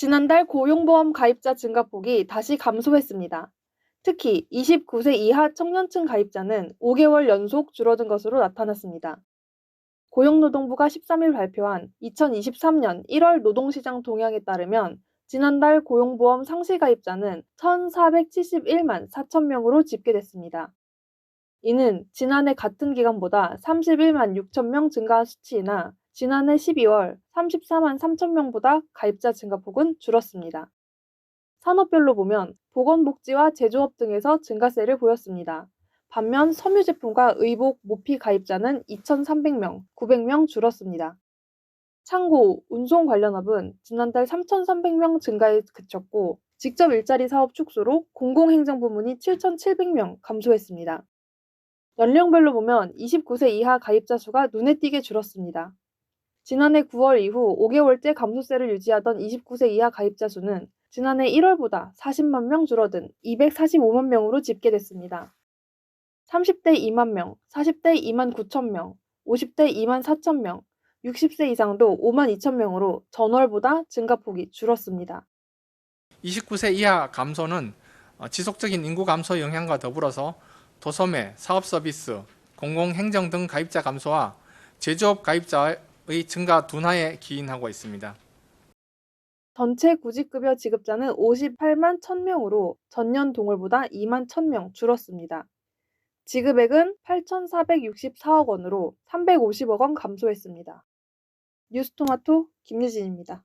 지난달 고용보험 가입자 증가폭이 다시 감소했습니다. 특히 29세 이하 청년층 가입자는 5개월 연속 줄어든 것으로 나타났습니다. 고용노동부가 13일 발표한 2023년 1월 노동시장 동향에 따르면 지난달 고용보험 상시 가입자는 1,471만 4천 명으로 집계됐습니다. 이는 지난해 같은 기간보다 31만 6천 명 증가한 수치이나 지난해 12월 34만 3천 명보다 가입자 증가폭은 줄었습니다. 산업별로 보면 보건복지와 제조업 등에서 증가세를 보였습니다. 반면 섬유 제품과 의복, 모피 가입자는 2,300명, 900명 줄었습니다. 창고, 운송 관련업은 지난달 3,300명 증가에 그쳤고 직접 일자리 사업 축소로 공공행정 부문이 7,700명 감소했습니다. 연령별로 보면 29세 이하 가입자 수가 눈에 띄게 줄었습니다. 지난해 9월 이후 5개월째 감소세를 유지하던 29세 이하 가입자 수는 지난해 1월보다 40만 명 줄어든 245만 명으로 집계됐습니다. 30대 2만 명, 40대 2만 9천 명, 50대 2만 4천 명, 60세 이상도 5만 2천 명으로 전월보다 증가폭이 줄었습니다. 29세 이하 감소는 어, 지속적인 인구 감소 영향과 더불어서 도소매, 사업 서비스, 공공행정 등 가입자 감소와 제조업 가입자의 증가 둔화에 기인하고 있습니다. 전체 구직급여 지급자는 58만 1000명으로 전년 동월보다 2만 1000명 줄었습니다. 지급액은 8,464억 원으로 350억 원 감소했습니다. 뉴스토마토 김유진입니다.